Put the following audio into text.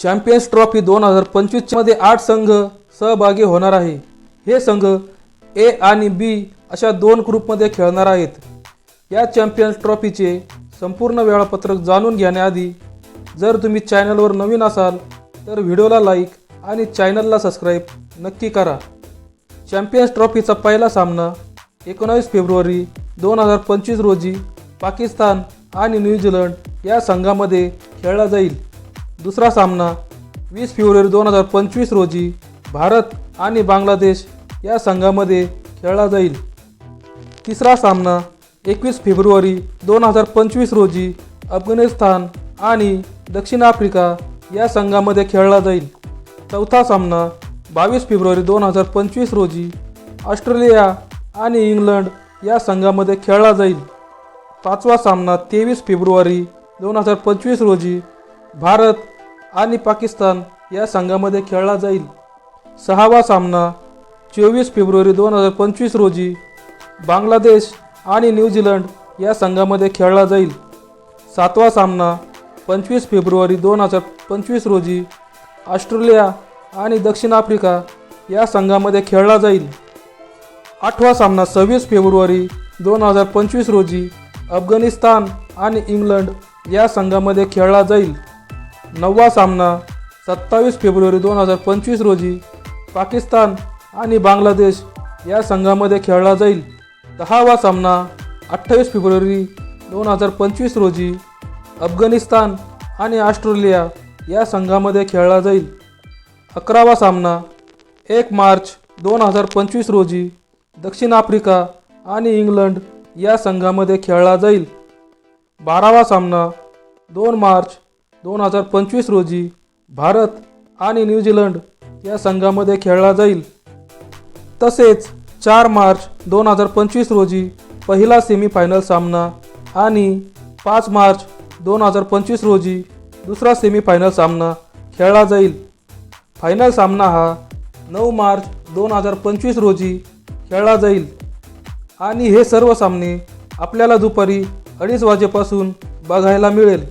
Champions trophy दोन हजार पंचवीसमध्ये आठ संघ सहभागी होणार आहे. हे संघ ए आणि बी अशा दोन ग्रुपमध्ये खेळणार आहेत. या चॅम्पियन्स ट्रॉफीचे संपूर्ण वेळापत्रक जाणून घेण्याआधी जर तुम्ही चॅनलवर नवीन असाल तर व्हिडिओला लाईक आणि चॅनलला सबस्क्राईब नक्की करा. चॅम्पियन्स ट्रॉफीचा पहिला सामना एकोणावीस फेब्रुवारी दोन हजार पंचवीस रोजी पाकिस्तान आणि न्यूझीलंड या संघामध्ये खेळला जाईल. दुसरा सामना वीस फेब्रुवारी दोन हजार पंचवीस रोजी भारत आणि बांगलादेश या संघामध्ये खेळला जाईल. तिसरा सामना एकवीस फेब्रुवारी दोन हजार पंचवीस रोजी अफगाणिस्तान आणि दक्षिण आफ्रिका या संघामध्ये खेळला जाईल. चौथा सामना बावीस फेब्रुवारी दोन हजार पंचवीस रोजी ऑस्ट्रेलिया आणि इंग्लंड या संघामध्ये खेळला जाईल. पाचवा सामना तेवीस फेब्रुवारी दोन हजार पंचवीस रोजी भारत आणि पाकिस्तान या संघामध्ये खेळला जाईल. सहावा सामना चोवीस फेब्रुवारी दोन हजार पंचवीस रोजी बांगलादेश आणि न्यूझीलंड या संघामध्ये खेळला जाईल. सातवा सामना पंचवीस फेब्रुवारी दोन हजार पंचवीस रोजी ऑस्ट्रेलिया आणि दक्षिण आफ्रिका या संघामध्ये खेळला जाईल. आठवा सामना सव्वीस फेब्रुवारी दोन हजार पंचवीस रोजी अफगाणिस्तान आणि इंग्लंड या संघामध्ये खेळला जाईल. नववा सामना सत्तावीस फेब्रुवारी दोन हजार पंचवीस रोजी पाकिस्तान आणि बांगलादेश या संघामध्ये खेळला जाईल. दहावा सामना अठ्ठावीस फेब्रुवारी दोन हजार पंचवीस रोजी अफगाणिस्तान आणि ऑस्ट्रेलिया या संघामध्ये खेळला जाईल. अकरावा सामना एक मार्च दोन हजार पंचवीस रोजी दक्षिण आफ्रिका आणि इंग्लंड या संघामध्ये खेळला जाईल. बारावा सामना दोन मार्च दोन हजार पंचवीस रोजी भारत आणि न्यूझीलंड या संघामध्ये खेळला जाईल. तसेच चार मार्च दोन हजार पंचवीस रोजी पहिला सेमीफायनल सामना आणि पाच मार्च दोन हजार पंचवीस रोजी दुसरा सेमीफायनल सामना खेळला जाईल. फायनल सामना हा नऊ मार्च दोन हजार पंचवीस रोजी खेळला जाईल. आणि हे सर्व सामने आपल्याला दुपारी अडीच वाजेपासून बघायला मिळेल.